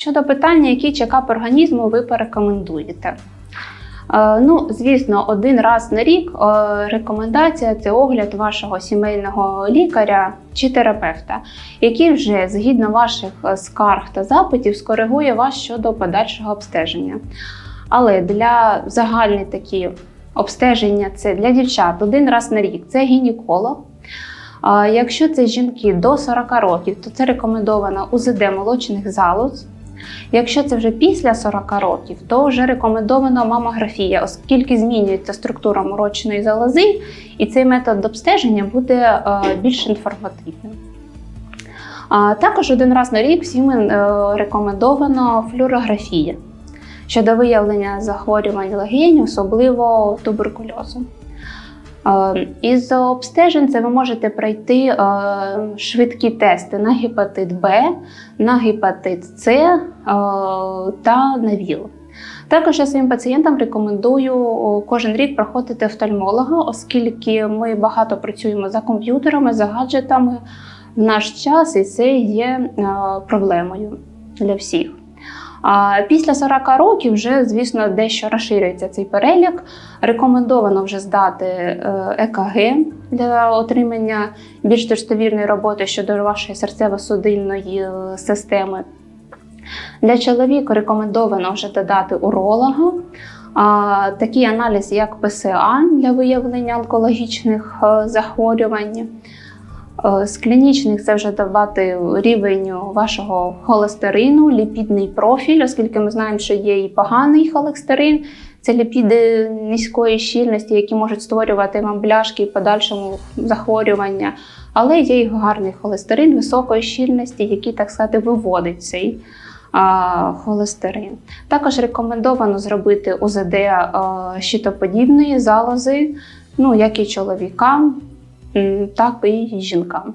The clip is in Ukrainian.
Щодо питання, який чекап організму ви порекомендуєте. Е, Ну, звісно, один раз на рік е, рекомендація це огляд вашого сімейного лікаря чи терапевта, який вже згідно ваших е, скарг та запитів скоригує вас щодо подальшого обстеження. Але для загальні такі обстеження це для дівчат один раз на рік це гінеколог. Якщо це жінки до 40 років, то це рекомендовано УЗД молочних залоз. Якщо це вже після 40 років, то вже рекомендована мамографія, оскільки змінюється структура молочної залози, і цей метод обстеження буде е, більш інформативним. Також один раз на рік всім е, рекомендовано флюорографія щодо виявлення захворювань легень, особливо туберкульозу. Е, Із обстежень це ви можете пройти е, швидкі тести на гепатит Б, на гепатит С е, та на ВІЛ. Також я своїм пацієнтам рекомендую кожен рік проходити офтальмолога, оскільки ми багато працюємо за комп'ютерами, за гаджетами в наш час, і це є проблемою для всіх. А після 40 років вже, звісно, дещо розширюється цей перелік. Рекомендовано вже здати е, ЕКГ для отримання більш достовірної роботи щодо вашої серцево-судинної е, системи. Для чоловіка рекомендовано вже додати уролога. А, такий аналіз, як ПСА для виявлення онкологічних е, захворювань. Е, З клінічних це вже давати рівень вашого холестерину, ліпідний профіль, оскільки ми знаємо, що є і поганий холестерин, це ліпіди низької щільності, які можуть створювати вам бляшки і подальшому захворювання. Але є і гарний холестерин високої щільності, який, так сказати, виводить цей а, холестерин. Також рекомендовано зробити УЗД а, щитоподібної залози, ну як і чоловікам, так і жінкам.